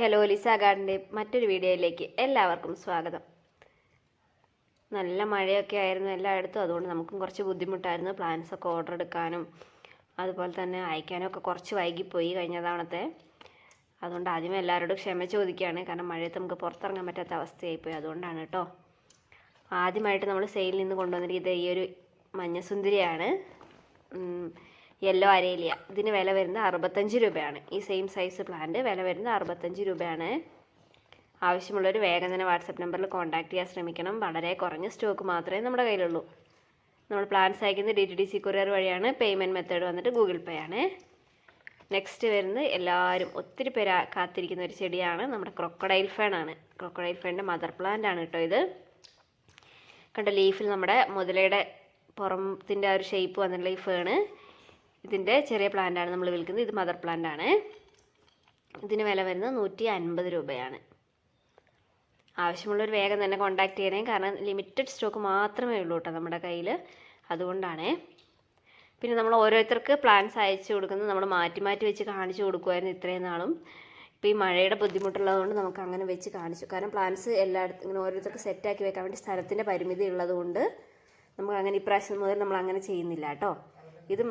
Hello Lisa ഗാർഡന്റെ മറ്റൊരു വീഡിയോയിലേക്ക് എല്ലാവർക്കും സ്വാഗതം. നല്ല മഴയൊക്കെ ആയിരുന്നു എല്ലായിടത്തും അതുകൊണ്ട് നമുക്കും കുറച്ച് ബുദ്ധിമുട്ടായിരുന്നു. പ്ലാൻസൊക്കെ ഓർഡർ എടുക്കാനും അതുപോലെ തന്നെ അയക്കാനും ഒക്കെ കുറച്ച് വൈകിപ്പോയി കഴിഞ്ഞ തവണത്തെ. അതുകൊണ്ട് ആദ്യമേ എല്ലാവരോടും ക്ഷമ ചോദിക്കുകയാണ്. കാരണം മഴയത്ത് നമുക്ക് പുറത്തിറങ്ങാൻ പറ്റാത്ത അവസ്ഥയായിപ്പോയി. അതുകൊണ്ടാണ് കേട്ടോ. ആദ്യമായിട്ട് നമ്മൾ സെയിലിൽ നിന്ന് കൊണ്ടുവന്നിരിക്കുന്നത് ഈ ഒരു മഞ്ഞസുന്ദരിയാണ്. Yellow aralia. ഇതിന് വില വരുന്നത് അറുപത്തഞ്ച് രൂപയാണ്. ഈ സെയിം സൈസ് പ്ലാന്റ് വില വരുന്നത് അറുപത്തഞ്ച് രൂപയാണ്. ആവശ്യമുള്ളവർ വേഗം തന്നെ വാട്സപ്പ് നമ്പറിൽ കോൺടാക്ട് ചെയ്യാൻ ശ്രമിക്കണം. വളരെ കുറഞ്ഞ സ്റ്റോക്ക് മാത്രമേ നമ്മുടെ കയ്യിലുള്ളൂ. നമ്മൾ പ്ലാൻസ് അയക്കുന്നത് D T D C courier വഴിയാണ് പേയ്മെന്റ് മെത്തേഡ് വന്നിട്ട് ഗൂഗിൾ പേ ആണ്. നെക്സ്റ്റ് വരുന്നത് എല്ലാവരും ഒത്തിരി പേര് കാത്തിരിക്കുന്ന ഒരു ചെടിയാണ്. നമ്മുടെ ക്രൊക്കഡൈൽ ആണ്. ക്രൊക്കഡൈൽ ഫേണിന്റെ മദർ പ്ലാന്റ് ആണ് കേട്ടോ ഇത്. കണ്ട ലീഫിൽ നമ്മുടെ മുതലയുടെ പുറത്തിന്റെ ആ ഒരു ഷേപ്പ് വന്നിട്ടുള്ള ഈ ഫേണ് ഇതിന്റെ ചെറിയ പ്ലാന്റാണ് നമ്മൾ വിൽക്കുന്നത്. ഇത് മദർ പ്ലാന്റ് ആണ് ഇതിന് വില വരുന്നത് നൂറ്റി അൻപത് രൂപയാണ്. ആവശ്യമുള്ളവർ വേഗം തന്നെ കോൺടാക്ട് ചെയ്യണേ. കാരണം ലിമിറ്റഡ് സ്റ്റോക്ക് മാത്രമേ ഉള്ളൂ കേട്ടോ നമ്മുടെ കയ്യിൽ അതുകൊണ്ടാണ്. പിന്നെ നമ്മൾ ഓരോരുത്തർക്ക് പ്ലാൻസ് അയച്ചു കൊടുക്കുന്നത് നമ്മൾ മാറ്റി മാറ്റി വെച്ച് കാണിച്ചു കൊടുക്കുമായിരുന്നു ഇത്രയും നാളും. ഇപ്പോൾ ഈ മഴയുടെ ബുദ്ധിമുട്ടുള്ളതുകൊണ്ട് നമുക്ക് അങ്ങനെ വെച്ച് കാണിച്ചു. കാരണം പ്ലാൻസ് എല്ലായിടത്തും ഇങ്ങനെ ഓരോരുത്തർക്ക് സെറ്റാക്കി വെക്കാൻ വേണ്ടി സ്ഥലത്തിന്റെ പരിമിതി ഉള്ളതുകൊണ്ട് നമുക്ക് അങ്ങനെ ഇപ്രാവശ്യം മുതൽ നമ്മൾ അങ്ങനെ ചെയ്യുന്നില്ല കേട്ടോ. ഇത്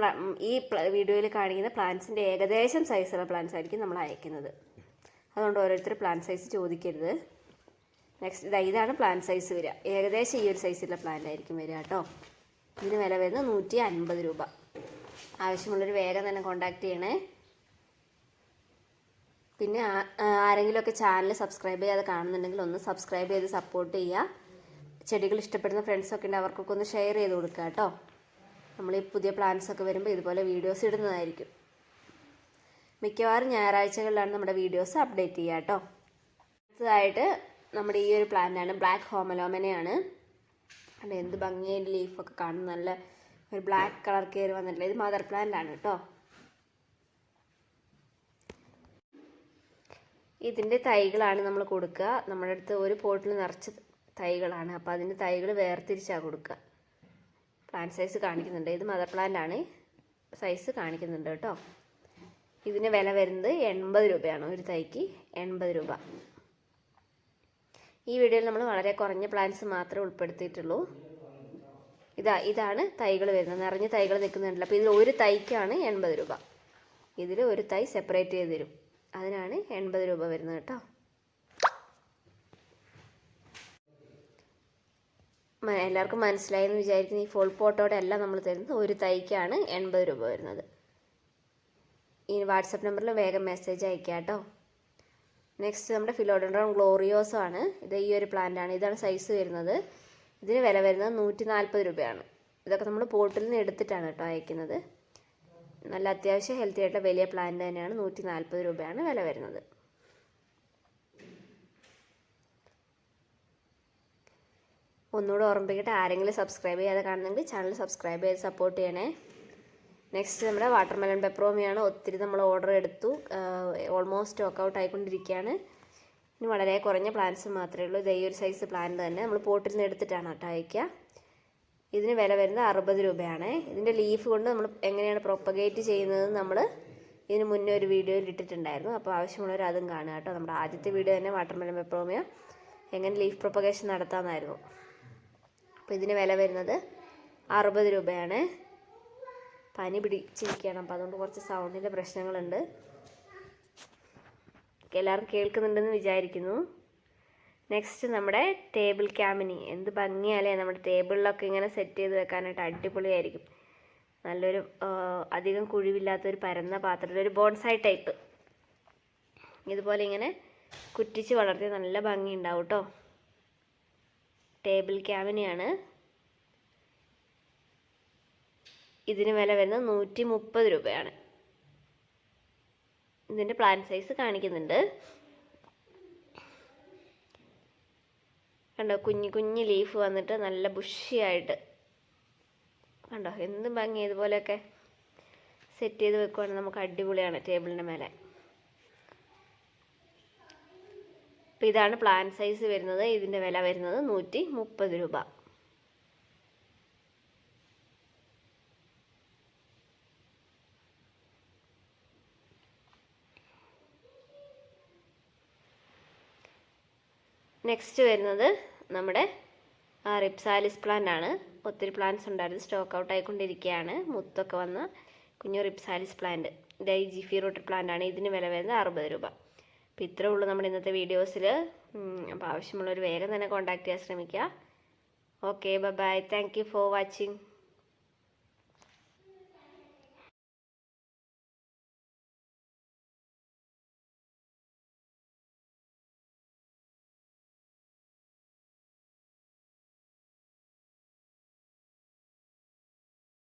ഈ വീഡിയോയിൽ കാണിക്കുന്ന പ്ലാന്റ്സിന്റെ ഏകദേശം സൈസുള്ള പ്ലാന്റ്സ് ആയിരിക്കും നമ്മൾ അയക്കുന്നത്. അതുകൊണ്ട് ഓരോരുത്തർ പ്ലാൻ സൈസ് ചോദിക്കരുത്. നെക്സ്റ്റ് ഇതാ ഇതാണ് പ്ലാൻ സൈസ് വരിക. ഏകദേശം ഈ ഒരു സൈസിലുള്ള പ്ലാന്റ് ആയിരിക്കും വരിക കേട്ടോ ഇതിന് വില വരുന്നത് നൂറ്റി അൻപത് രൂപ. ആവശ്യമുള്ളൊരു വേഗം തന്നെ കോണ്ടാക്ട് ചെയ്യണേ. പിന്നെ ആരെങ്കിലുമൊക്കെ ചാനൽ സബ്സ്ക്രൈബ് ചെയ്യാതെ കാണുന്നുണ്ടെങ്കിൽ ഒന്ന് സബ്സ്ക്രൈബ് ചെയ്ത് സപ്പോർട്ട് ചെയ്യുക. ചെടികൾ ഇഷ്ടപ്പെടുന്ന ഫ്രണ്ട്സൊക്കെ ഉണ്ട് അവർക്കൊക്കെ ഒന്ന് ഷെയർ ചെയ്ത് കൊടുക്കുക കേട്ടോ നമ്മൾ ഈ പുതിയ പ്ലാൻസ് ഒക്കെ വരുമ്പോൾ ഇതുപോലെ വീഡിയോസ് ഇടുന്നതായിരിക്കും. മിക്കവാറും ഞായറാഴ്ചകളിലാണ് നമ്മുടെ വീഡിയോസ് അപ്ഡേറ്റ് ചെയ്യുക കേട്ടോ. അടുത്തതായിട്ട് നമ്മുടെ ഈ ഒരു പ്ലാന്റാണ് ബ്ലാക്ക് ഹോമലോമനയാണ് അല്ല എന്ത് ഭംഗിയായിട്ട് ലീഫൊക്കെ കാണുന്ന. നല്ല ഒരു ബ്ലാക്ക് കളർ കയറി വന്നിട്ടില്ല ഇത് മദർ പ്ലാന്റ് ആണ് കേട്ടോ. ഇതിന്റെ തൈകളാണ് നമ്മൾ കൊടുക്കുക. നമ്മുടെ അടുത്ത് ഒരു പോട്ടിൽ നിറച്ച് തൈകളാണ്. അപ്പോൾ അതിന്റെ തൈകൾ വേർതിരിച്ചാണ് കൊടുക്കുക. പ്ലാന്റ് സൈസ് കാണിക്കുന്നുണ്ട്. ഇത് മദർ പ്ലാന്റ് ആണ്. സൈസ് കാണിക്കുന്നുണ്ട് കേട്ടോ. ഇതിന് വില വരുന്നത് എൺപത് രൂപയാണ് ഒരു തൈക്ക് എൺപത് രൂപ. ഈ വീഡിയോയിൽ നമ്മൾ വളരെ കുറഞ്ഞ പ്ലാന്റ്സ് മാത്രമേ ഉൾപ്പെടുത്തിയിട്ടുള്ളൂ. ഇതാ ഇതാണ് തൈകൾ വരുന്നത്. നിറഞ്ഞ തൈകൾ നിൽക്കുന്നുണ്ടല്ലോ. അപ്പോൾ ഇതിൽ ഒരു തൈക്കാണ് എൺപത് രൂപ. ഇതിൽ ഒരു തൈ സെപ്പറേറ്റ് ചെയ്ത് തരും. അതിനാണ് എൺപത് രൂപ വരുന്നത് കേട്ടോ. എല്ലാവർക്കും മനസ്സിലായി എന്ന് വിചാരിക്കുന്ന. ഈ ഫുൾ ഫോട്ടോയുടെ അല്ല നമ്മൾ തരുന്നത് ഒരു തൈക്കാണ് എൺപത് രൂപ വരുന്നത്. ഈ വാട്സപ്പ് നമ്പറിൽ വേഗം മെസ്സേജ് അയക്കാം കേട്ടോ. നെക്സ്റ്റ് നമ്മുടെ ഫിലോഡൻഡ്രോൺ ഗ്ലോറിയോസോ ആണ്. ഇത് ഈ ഒരു പ്ലാന്റ് ആണ്. ഇതാണ് സൈസ് വരുന്നത്. ഇതിന് വില വരുന്നത് നൂറ്റി നാൽപ്പത് രൂപയാണ്. ഇതൊക്കെ നമ്മൾ പോട്ടിൽ നിന്ന് എടുത്തിട്ടാണ് കേട്ടോ അയക്കുന്നത്. നല്ല അത്യാവശ്യം ഹെൽത്തി ആയിട്ടുള്ള വലിയ പ്ലാന്റ് തന്നെയാണ്. നൂറ്റി നാൽപ്പത് രൂപയാണ് വില വരുന്നത്. ഒന്നുകൂടെ ഓർമ്മിപ്പിക്കട്ടെ ആരെങ്കിലും സബ്സ്ക്രൈബ് ചെയ്യാതെ കാണുന്നെങ്കിൽ ചാനൽ സബ്സ്ക്രൈബ് ചെയ്ത് സപ്പോർട്ട് ചെയ്യണേ. നെക്സ്റ്റ് നമ്മുടെ വാട്ടർ മെലൺ പെപ്രോമിയാണ് ഒത്തിരി നമ്മൾ ഓർഡർ എടുത്തു. ഓൾമോസ്റ്റ് വർക്കൗട്ട് ആയിക്കൊണ്ടിരിക്കുകയാണ്. ഇനി വളരെ കുറഞ്ഞ പ്ലാന്റ്സ് മാത്രമേ ഉള്ളൂ. ഇതേ ഒരു സൈസ് പ്ലാന്റ് തന്നെ. നമ്മൾ പോട്ടിൽ നിന്ന് എടുത്തിട്ടാണ് കേട്ടോ അയക്കുക ഇതിന് വില വരുന്നത് അറുപത് രൂപയാണ്. ഇതിന്റെ ലീഫ് കൊണ്ട് നമ്മൾ എങ്ങനെയാണ് പ്രൊപ്പഗേറ്റ് ചെയ്യുന്നത് നമ്മൾ ഇതിന് മുന്നേ ഒരു വീഡിയോയിൽ ഇട്ടിട്ടുണ്ടായിരുന്നു. അപ്പോൾ ആവശ്യമുള്ളവർ അതും കാണുക കേട്ടോ. നമ്മുടെ ആദ്യത്തെ വീഡിയോ തന്നെ വാട്ടർ മെലൺ പെപ്രോമിയ എങ്ങനെ ലീഫ് പ്രൊപ്പഗേഷൻ നടത്താമെന്നായിരുന്നു. അപ്പോൾ ഇതിന് വില വരുന്നത് അറുപത് രൂപയാണ്. പനി പിടിച്ചിരിക്കുകയാണ്. അപ്പോൾ അതുകൊണ്ട് കുറച്ച് സൗണ്ടിന്റെ പ്രശ്നങ്ങളുണ്ട്. എല്ലാവരും കേൾക്കുന്നുണ്ടെന്ന് വിചാരിക്കുന്നു. നെക്സ്റ്റ് നമ്മുടെ ടേബിൾ ക്യാമിനി എന്ത് ഭംഗിയാലേ നമ്മുടെ ടേബിളിലൊക്കെ ഇങ്ങനെ സെറ്റ് ചെയ്ത് വെക്കാനായിട്ട് അടിപൊളിയായിരിക്കും. നല്ലൊരു അധികം കുഴിവില്ലാത്തൊരു പരന്ന പാത്രത്തിൽ ഒരു ബോൺസായി ടൈപ്പ് ഇതുപോലെ ഇങ്ങനെ കുറ്റിച്ച് വളർത്തി നല്ല ഭംഗി ഉണ്ടാവും കേട്ടോ. ടേബിൾ ക്യാബിനെയാണ്. ഇതിന് വില വരുന്നത് നൂറ്റി മുപ്പത് രൂപയാണ്. ഇതിന്റെ പ്ലാൻ സൈസ് കാണിക്കുന്നുണ്ട്. കണ്ടോ കുഞ്ഞു കുഞ്ഞു ലീഫ് വന്നിട്ട് നല്ല ബുഷിയായിട്ട് കണ്ടോ എന്ത് ഭംഗി ഇതുപോലെയൊക്കെ സെറ്റ് ചെയ്ത് വെക്കുവാണെങ്കിൽ നമുക്ക് അടിപൊളിയാണ് ടേബിളിന്റെ മേലെ. അപ്പോൾ ഇതാണ് പ്ലാൻ സൈസ് വരുന്നത്. ഇതിന്റെ വില വരുന്നത് നൂറ്റി മുപ്പത് രൂപ. നെക്സ്റ്റ് വരുന്നത് നമ്മുടെ റിപ്സാലിസ് പ്ലാന്റ് ആണ്. ഒത്തിരി പ്ലാന്റ്സ് ഉണ്ടായിരുന്നു. സ്റ്റോക്ക് ഔട്ട് ആയിക്കൊണ്ടിരിക്കുകയാണ്. മുത്തൊക്കെ വന്ന കുഞ്ഞു റിപ്സാലിസ് പ്ലാന്റ് ഡൈ ജിഫി റൂട്ട് പ്ലാന്റ് ആണ്. ഇതിന് വില വരുന്നത് അറുപത് രൂപ. അപ്പോൾ ഇത്രേ ഉള്ളൂ നമ്മുടെ ഇന്നത്തെ വീഡിയോസിൽ അപ്പോൾ ആവശ്യമുള്ളവർ വേഗം തന്നെ കോൺടാക്ട് ചെയ്യാൻ ശ്രമിക്കുക. Okay bye thank you for watching